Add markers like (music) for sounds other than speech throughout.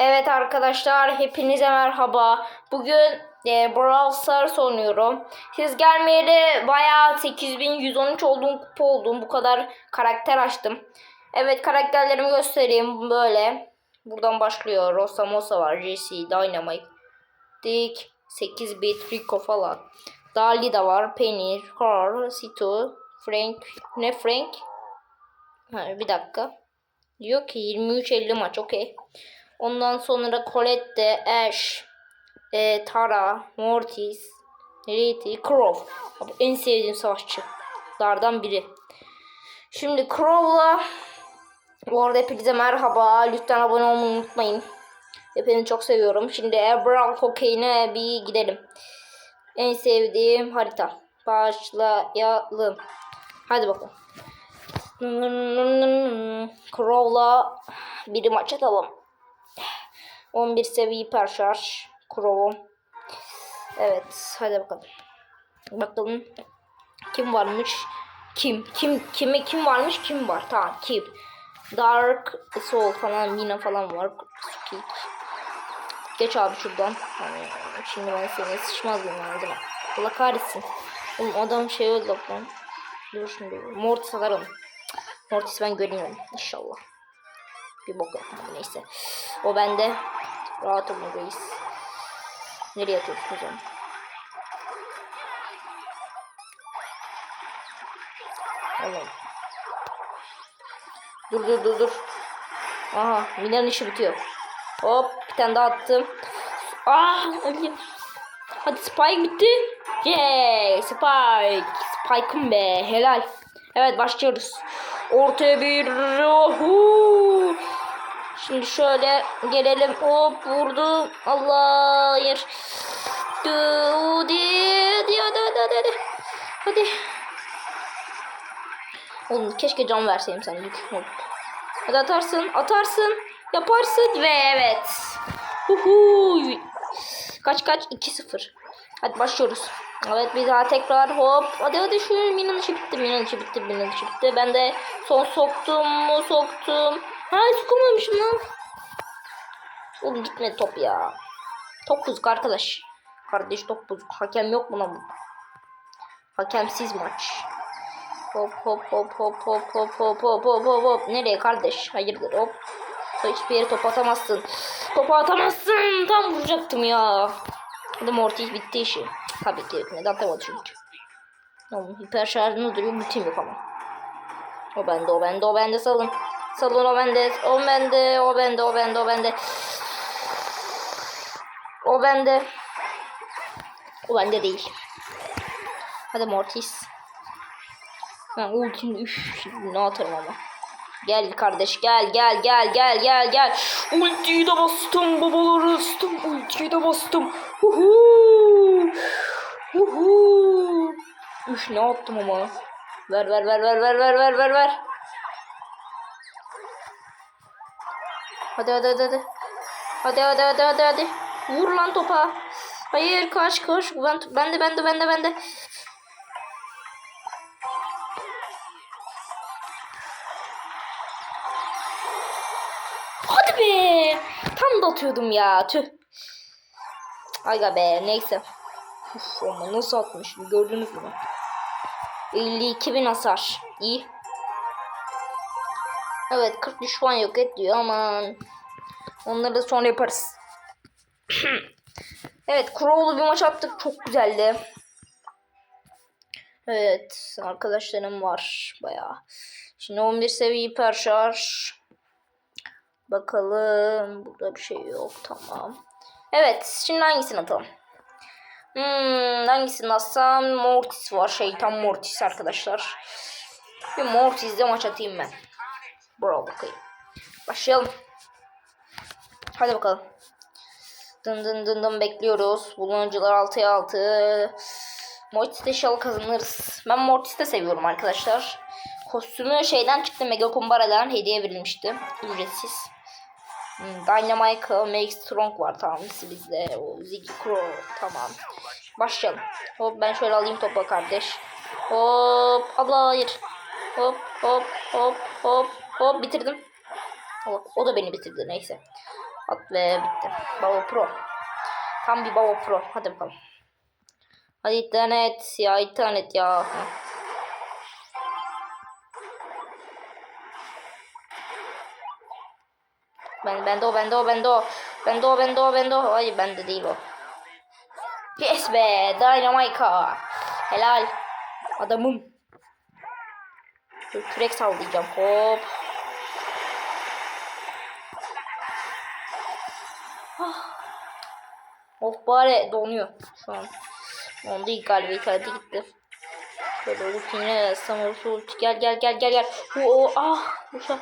Evet arkadaşlar hepinize merhaba. Bugün e, Brawl Stars oynuyorum. Siz gelmeyeli bayağı 8113 olduğum kupa oldum. Bu kadar karakter açtım. Evet karakterlerimi göstereyim böyle. Buradan başlıyor. Rosa Mosa var. Jesse, Dynamite, Dick, 8 bit, Rico falan. Dali da var. Penny, Carl, Sito, Frank. Ne Frank? Ha, bir dakika. Diyor ki 23-50 maç okey. Ondan sonra Colette, Ash, e, Tara, Mortis, Riti, Crow. Abi en sevdiğim savaşçılardan biri. Şimdi Crow'la bu arada hepinize merhaba. Lütfen abone olmayı unutmayın. Hepinizi çok seviyorum. Şimdi Brawl Hokey'ine bir gidelim. En sevdiğim harita. Başlayalım. Hadi bakalım. Crow'la bir maç atalım. 11 seviye hiper şarj. Crow'um. Evet hadi bakalım. Bakalım kim varmış? Kim? Kim? Kime kim varmış? Kim var? Tamam kim? Dark Soul falan Mina falan var. Squeak. Geç abi şuradan. Yani şimdi ben seni sıçmaz mıyım yani değil mi? Allah kahretsin. Oğlum adam şey öldü lan. Dur şimdi. Mortis onu. Mortis ben görüyorum. İnşallah. Bir bok yapmadı neyse. O bende. Rahat olun reis. Nereye atıyorsun hocam? Allah'ım. Dur dur dur dur. Aha Milan'ın işi bitiyor. Hop bir tane daha attım. Ah ölüyorum. Hadi Spike bitti. Yay Spike. Spike'ım be helal. Evet başlıyoruz. Ortaya bir Ohu. Şimdi şöyle gelelim. Hop vurdu. Allah hayır. Hadi hadi hadi hadi hadi. Hadi. Oğlum keşke can verseydim sana. Hadi atarsın. Atarsın. Yaparsın ve evet. Uhu. Kaç kaç? 2-0. Hadi başlıyoruz. Evet bir daha tekrar hop. Hadi hadi şu Mina'nın işi bitti. Mina'nın işi bitti. Mina'nın işi bitti. Ben de son soktum mu soktum. Ha sokamamışım lan. Oğlum gitmedi top ya. Top bozuk arkadaş. Kardeş top bozuk. Hakem yok mu lan? Hakemsiz maç. Hop hop hop hop hop hop hop hop hop hop hop. Nereye kardeş? Hayırdır hop. Hiçbir yere top atamazsın. Topu atamazsın. Tam vuracaktım ya. Hadi Mortis bitti işi. Tabii ki bitmedi. Atamadı çünkü. Oğlum hiper şarjını duruyor. Bütün yok ama. O bende o bende o bende salın. Salın o bende. O bende o bende o bende o bende. O bende. O bende değil. Hadi Mortis. Ha ultim üf ne atarım ama. Gel kardeş gel gel gel gel gel gel. Ultiyi de bastım babaları ıstım. Ultiyi de bastım. Huhu. Huhu. Üf ne attım ama. Ver ver ver ver ver ver ver ver ver. Hadi hadi hadi hadi. Hadi hadi hadi hadi hadi. Vur lan topa. Hayır kaç kaç. Ben, ben de ben de ben de ben de. Hadi be. Tam da atıyordum ya. Tüh. Aga be neyse. Uf, ama nasıl atmışım gördünüz mü? 52 bin hasar. İyi. Evet 40 düşman yok et diyor aman. Onları da sonra yaparız. (clears throat) evet Crow'lu bir maç attık. Çok güzeldi. Evet arkadaşlarım var bayağı. Şimdi 11 seviye hiper şarj. Bakalım. Burada bir şey yok. Tamam. Evet. Şimdi hangisini atalım? Hmm, hangisini atsam? Mortis var. Şeytan Mortis arkadaşlar. Bir Mortis'de maç atayım ben. Bro bakayım. Başlayalım. Hadi bakalım. Dın dın dın dın bekliyoruz. Bulunucular 6'ya 6. Mortis'te inşallah kazanırız. Ben Mortis'te seviyorum arkadaşlar. Kostümü şeyden çıktı. Mega Kumbara'dan hediye verilmişti. Ücretsiz. Hmm, Dynamite Make Strong var tamam bizde. O Ziggy Crow tamam. Başlayalım. Hop ben şöyle alayım topa kardeş. Hop abla hayır. Hop hop hop hop hop bitirdim. Hop, o da beni bitirdi neyse. At ve bitti. Baba Pro. Tam bir Baba Pro. Hadi bakalım. Hadi internet ya internet ya. Ben bende o bende o bende o. Bende o bende o bende o. Hayır bende değil o. Yes be Dynamika. Helal. Adamım. Kürek sallayacağım. Hop. Oh bari donuyor şu an. On değil galiba İtalya gitti. Şöyle ultine Samus ulti gel gel gel gel gel. Oo, oo, ah bu şey.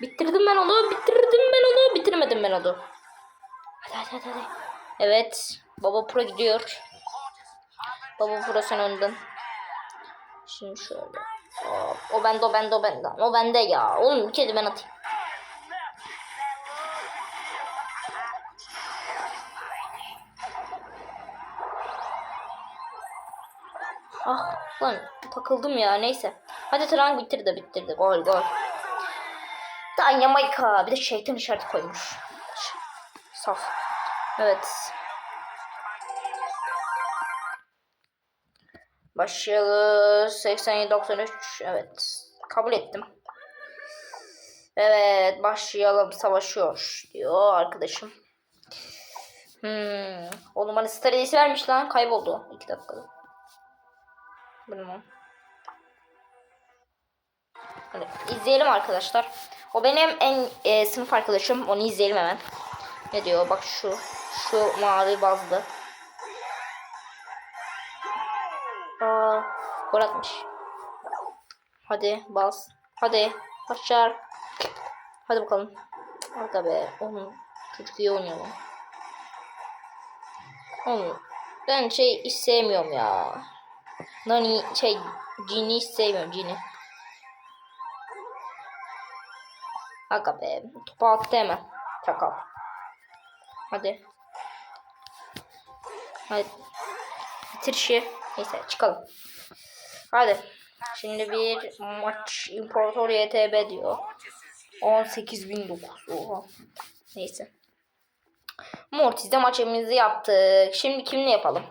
Bitirdim ben onu, bitirdim ben onu, bitirmedim ben onu. Hadi hadi hadi. hadi. Evet, Baba Pro gidiyor. Baba Pro sen önden. Şimdi şöyle. Hop. O bende, o bende, o bende. O bende ya. Oğlum bir kere ben atayım. Ah lan takıldım ya neyse. Hadi tren bitirdi bitirdi. Gol gol. Dynamika. Bir de şeytan işareti koymuş. Saf. Evet. Başlıyoruz. 87-93. Evet. Kabul ettim. Evet. Başlayalım. Savaşıyor. Diyor arkadaşım. Hmm. Star hediyesi vermiş lan. Kayboldu. 2 dakikada. Bilmem. Hadi izleyelim arkadaşlar. O benim en e, sınıf arkadaşım. Onu izleyelim hemen. Ne diyor? Bak şu. Şu mavi bazlı. Aa, gol. Hadi bas. Hadi. Başar. Hadi bakalım. Arka be. Oğlum çocuk iyi oynuyor lan. Oğlum ben şey hiç sevmiyorum ya. Nani şey Cini hiç sevmiyorum Cini. Aga be. Topu attı hemen. Takal. Hadi. Hadi. Bitir işi. Neyse çıkalım. Hadi. Şimdi bir maç İmparator YTB diyor. 18.009. Oha. Neyse. Mortis'de maçımızı yaptık. Şimdi kimle yapalım?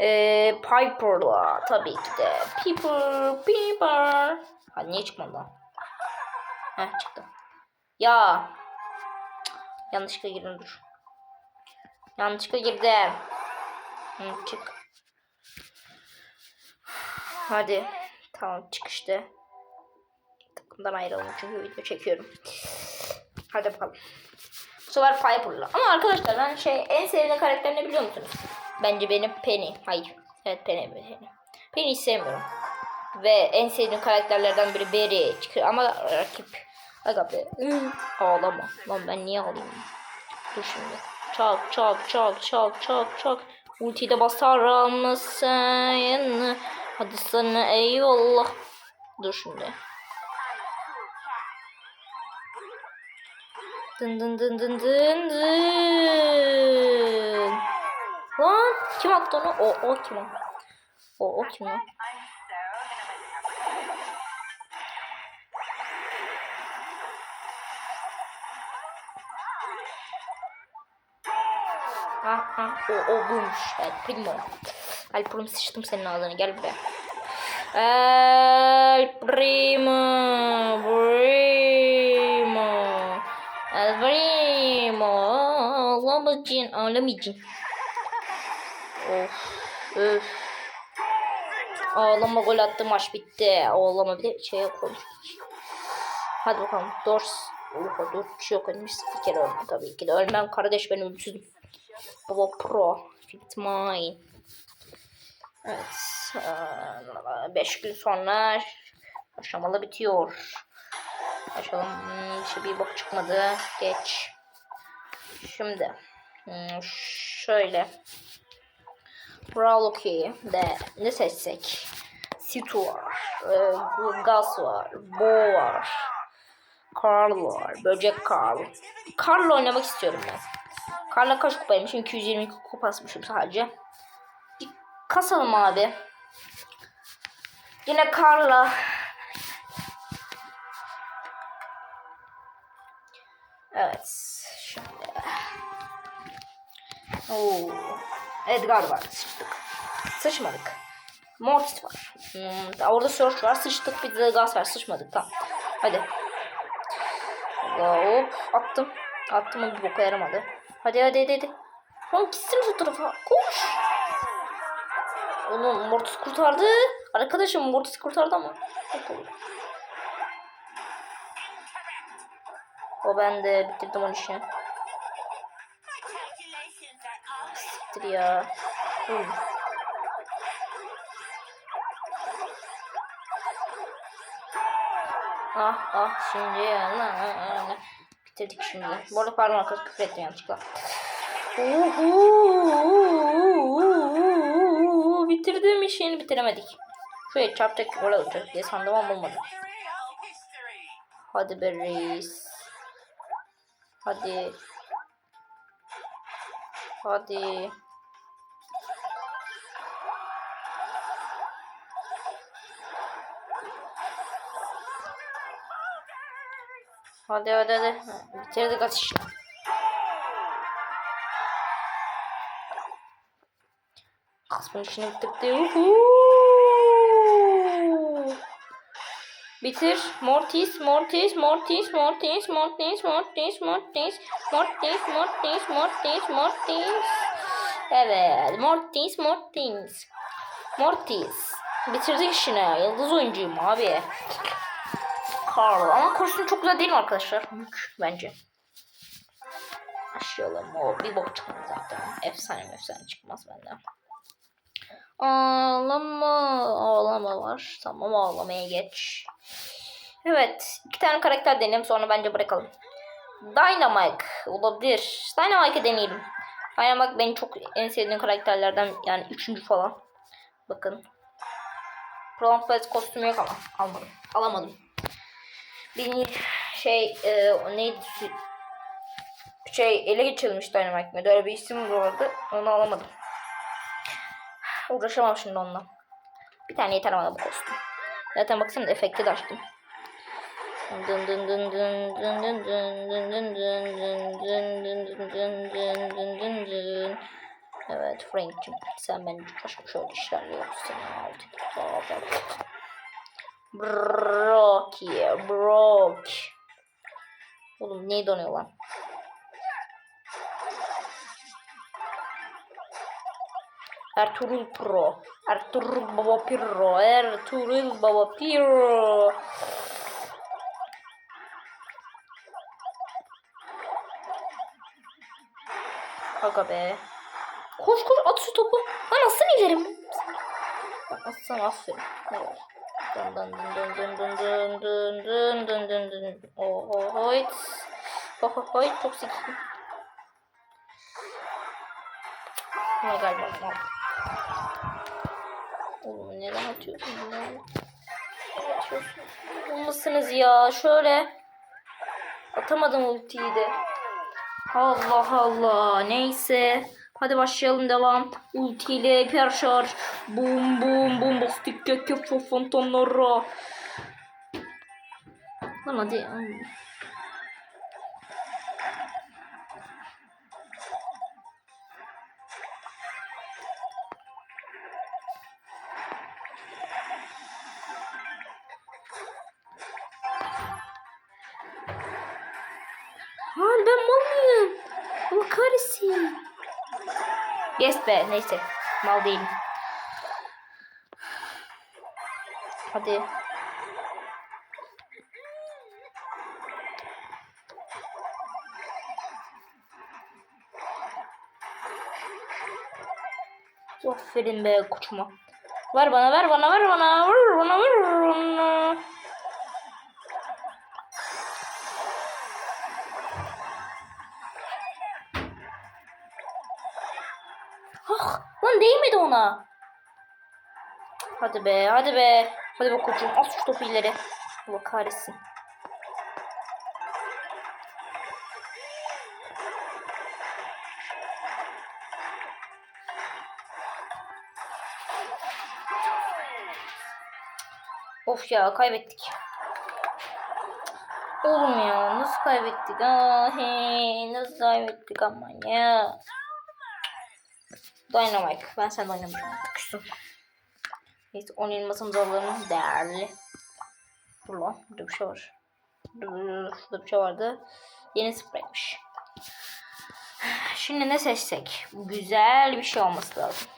Ee, Piper'la tabii ki de. Piper, Piper. Ha niye çıkmadı lan? Heh çıktı. Ya. Yanlışlıkla girdim dur. Yanlışlıkla girdim. Hı, çık. Hadi. Tamam çık işte. Takımdan ayrıldım çünkü video çekiyorum. Hadi bakalım. Bu sefer Piper'la. Ama arkadaşlar ben şey en sevdiğim karakter ne biliyor musunuz? Bence benim Penny. Hayır. Evet Penny. Penny. Penny sevmiyorum. Ve en sevdiğim karakterlerden biri Barry. Çıkıyor ama rakip. Aga be. Ağlama. Lan ben niye ağlayayım? Dur şimdi. Çak çak çak çak çak çak. Ultiyi de basar mısın? Hadi sana eyvallah. Dur şimdi. Dın dın dın dın dın dın. Lan kim attı onu? O, o kim o? O, kim o? Ha ha o, o buymuş. El Primo. El Primo sıçtım senin ağzına gel buraya. El Primo. Primo. El Primo. Ağlamayacağım. Ağlamayacağım. Of. Öf. Ağlama gol attı maç bitti. Ağlama bir de şey konuş. Hadi bakalım. Dors. Oha şey yok. Ölmüş bir kere ölmem tabii ki de. Ölmem kardeş ben ölümsüzüm. Baba pro. Fit mine. Evet. 5 gün sonra aşamalı bitiyor. Açalım. Hmm, bir bak çıkmadı. Geç. Şimdi. hmm, şöyle. Praloki de ne seçsek? Situ var. E, Gas var. Bo var. Karl var. Böcek Karl. Karl'la oynamak istiyorum ben. Karl'la kaç kupaymışım? 222 kupa asmışım sadece. Bir kasalım abi. Yine Karl'la Evet. Şimdi. Oo. Edgar var. Sıçtık. Sıçmadık. Mortis var. Hmm, orada Surge var. Sıçtık. Bir de gaz var. Sıçmadık. Tamam. Hadi. Hop. Attım. Attım ama bir boka yaramadı. Hadi hadi hadi. hadi. Oğlum gitsin şu tarafa. Koş. Oğlum Mortis kurtardı. Arkadaşım Mortis kurtardı ama. Oldu. O ben de bitirdim onun işini. Siktir ya. Oğlum. Ah ah şimdi ya. Bitirdik şimdi. Bu arada pardon arkadaşlar küfür ettim yanlışlıkla. Bitirdim işini bitiremedik. Şuraya çarpacak gol olacak diye sandım ama olmadı. Hadi be reis. Hadi. Hadi. Hadi hadi hadi. Ha, Bitirdik atışını. Kısmın işini bitirdi. Uhu. Bitir. Mortis, Mortis, Mortis, Mortis, Mortis, Mortis, Mortis, Mortis, Mortis, Mortis, Mortis. Evet, Mortis, Mortis. Mortis. Bitirdik işini. Yıldız oyuncuyum abi. Carl. Ama kostüm çok güzel değil mi arkadaşlar? Mük bence. Başlayalım. O bir bok çıkmaz zaten. Efsane efsane çıkmaz benden. Ağlama. Ağlama var. Tamam ağlamaya geç. Evet. iki tane karakter deneyelim sonra bence bırakalım. Dynamite olabilir. Dynamite'ı deneyelim. Dynamite benim çok en sevdiğim karakterlerden yani üçüncü falan. Bakın. Blade kostümü yok ama almadım. Alamadım. Bir şey e, o neydi? Şey ele geçirilmiş Dynamite mi? Öyle bir isim vardı. Onu alamadım. Uğraşamam şimdi onunla. Bir tane yeter bana bu kostüm. Zaten baksana efekti de açtım. Dın dın dın dın dın dın dın dın dın dın dın. Evet Frank'cim sen bence başka şöyle işler yapıyorsun artık. Brock. Oğlum ne donuyor lan? Ertuğrul Pro. Ertuğrul Baba Piro. Ertuğrul Baba Piro. Aga be. Koş koş at şu topu. Lan atsana ileri. Atsana aferin. Ne var? Dın dın dın dın dın dın dın dın dın dın dın. Oho hoyt. Oho hoyt çok sikim. Ne galiba. Oğlum neden atıyorsun? Neden atıyorsun? Bulmasınız ya. Şöyle. Atamadım ultiyi de. Allah Allah. Neyse. Hadi başlayalım devam. Ultiyle hiper şarj. Bum bum bombastik keke fantomlara. Lan hadi. Lan ben mal mıyım? Allah kahretsin. Yes be neyse. Mal değilim. Hadi. Aferin be koçuma. Ver bana ver bana ver bana ver bana ver bana. Ah lan değmedi ona. Hadi be hadi be. Hadi be koçum at şu topu ileri. Allah kahretsin. Of ya kaybettik. Oğlum ya nasıl kaybettik? Ah he, nasıl kaybettik ama ya. Dynamite. Ben sen oynamayacağım. Küstüm. Neyse 10 elmasımızı alalım. Değerli. Burada bir şey var. Şurada bir şey vardı. Yeni spreymiş. Şimdi ne seçsek? Güzel bir şey olması lazım.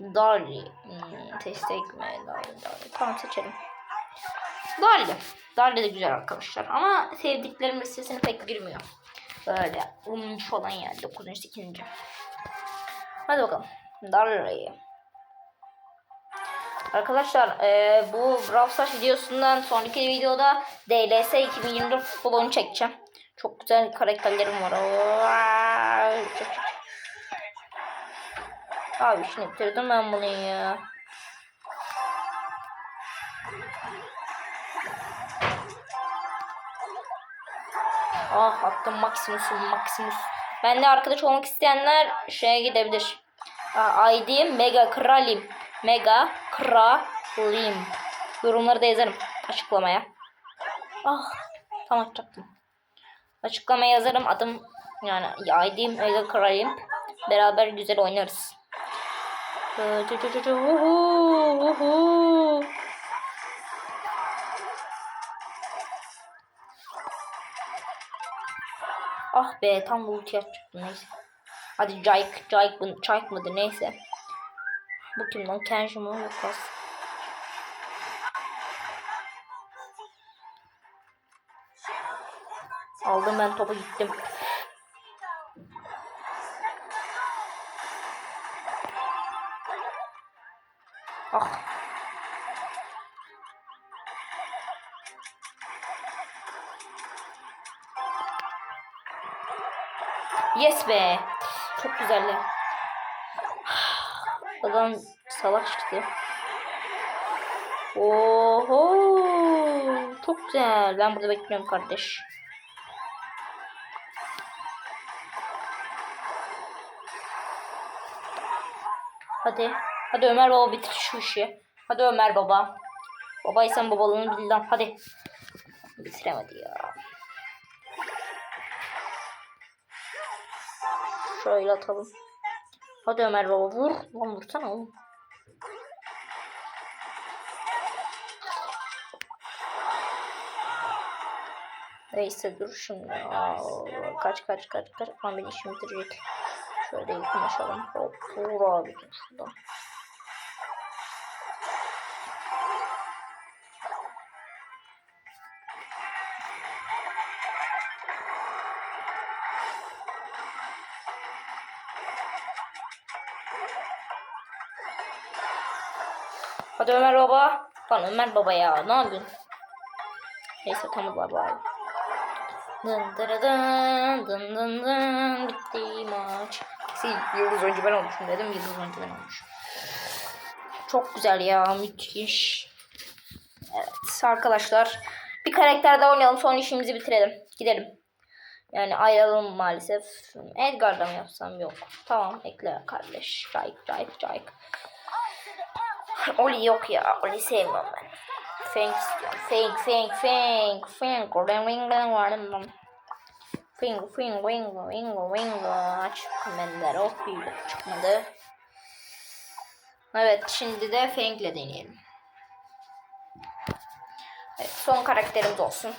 Dolly. Hmm, seçsek mi? Dolly, Dolly. Tamam seçelim. Dolly. Dolly de güzel arkadaşlar. Ama sevdiklerim listesine pek girmiyor. Böyle 10. falan yani 9. 8. Hadi bakalım. Dolly. Arkadaşlar e, bu Brawl Stars videosundan sonraki videoda DLS 2024 futbol oyunu çekeceğim. Çok güzel karakterlerim var. Abi şimdi bitirdim ben bunu ya. Ah attım Maximus Maximus. Ben de arkadaş olmak isteyenler şeye gidebilir. Aa, ID Mega Kralim. Mega Kralim. Yorumları da yazarım açıklamaya. Ah tam açacaktım. Açıklamaya yazarım adım yani ID Mega Kralim. Beraber güzel oynarız. Ah be tam ulti yapacaktım neyse. Hadi Jayk, Jayk, Jayk mıdır neyse. Bu kim lan? Kenji mi? Az. Aldım ben topu gittim. Yes be. Çok güzeldi. Adam salak çıktı. Oho. Çok güzel. Ben burada bekliyorum kardeş. Hadi. Hadi Ömer baba bitir şu işi. Hadi Ömer baba. Babaysan babalığını bil lan. Hadi. Bitiremedi ya. Şöyle atalım. Hadi Ömer baba vur. Lan vursana oğlum. Neyse dur şimdi. Aa, kaç kaç kaç kaç. Lan beni işimi bitirecek. Şöyle yakınlaşalım. Hop vur abi dur şuradan. Hadi Ömer baba. Lan Ömer baba ya ne yapıyorsun? Neyse tamam baba abi. Dın dın dın dın dın bitti maç. Şey, yıldız önce ben olmuşum dedim yıldız önce ben olmuşum. Çok güzel ya müthiş. Evet arkadaşlar bir karakter daha oynayalım sonra işimizi bitirelim. Gidelim. Yani ayrılalım maalesef. Edgar'da mı yapsam yok. Tamam ekle kardeş. Cayk cayk cayk. Oli yok ya. Oli sevmem ben. Fang istiyorum. Fang, fang, fang, fang. Oradan ring var mı? Fing, fing, wing, wing, wing. Çıkmadılar. Oh, büyük çıkmadı. Evet, şimdi de Fang'le deneyelim. Evet, son karakterimiz olsun.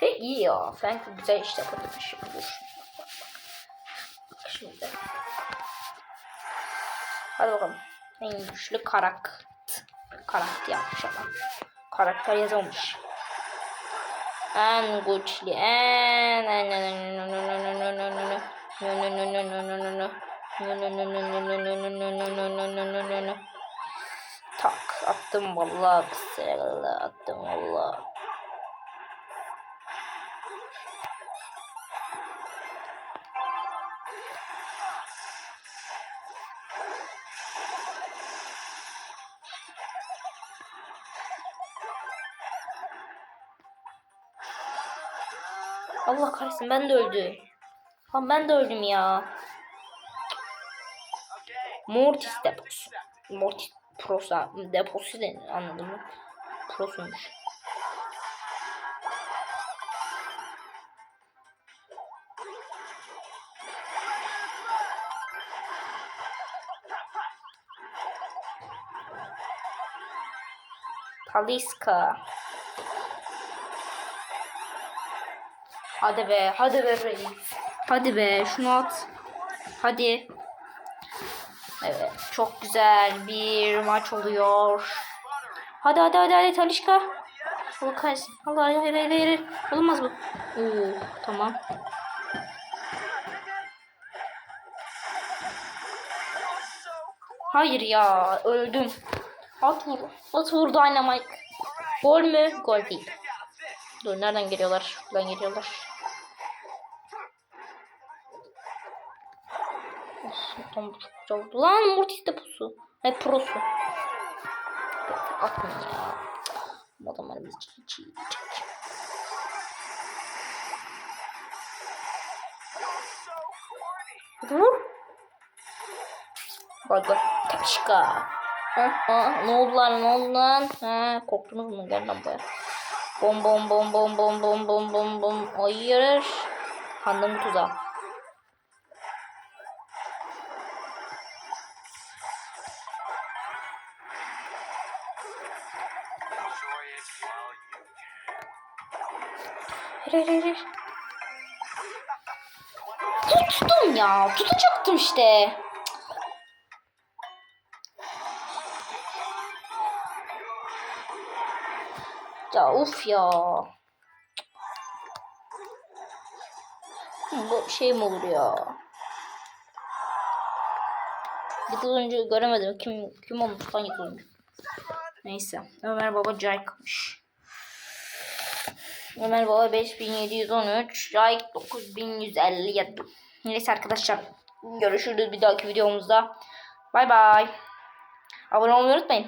Fang iyi ya. Fang güzel dur. Bak, bak, bak. Bak şimdi. Hadi bakalım. En güçlü karak karakter yapmış adam. Karakter yazılmış. En güçlü en en Tak attım vallahi bismillah attım vallahi. Allah kahretsin ben de öldüm. Lan ben de öldüm ya. Mortis deposu. Mortis prosa deposu denir anladın mı? Prosuymuş. Taliska. Hadi be, hadi be reis. Hadi be, şunu at. Hadi. Evet, çok güzel bir maç oluyor. Hadi hadi hadi hadi Talişka. Kahretsin. Allah hayır hayır hayır. Olmaz bu. Oo, tamam. Hayır ya, öldüm. At vur. At vur Dynamite. Gol mü? Gol değil. Dur nereden geliyorlar? Şuradan geliyorlar. Tam çok güzel oldu. Lan Mortis de pusu. Hayır prosu. Atmayın ya. Bu adamlar bizi çiğ vur. Gol. Taşka. Ha, ha, ne oldu lan ne oldu lan? Ha, korktunuz mu? Gel lan buraya. Bom bom bom bom bom bom bom bom bom. Hayır. Kandım tuzağa. Tuttum ya. Tutacaktım işte. Ya uf ya. Bu şey mi olur ya? Oyuncu göremedim. Kim kim olmuş lan oyuncu? Neyse. Ömer Baba Caykamış. Ömer Baba 5713. Cayk 9157. Neyse arkadaşlar. Görüşürüz bir dahaki videomuzda. Bay bay. Abone olmayı unutmayın.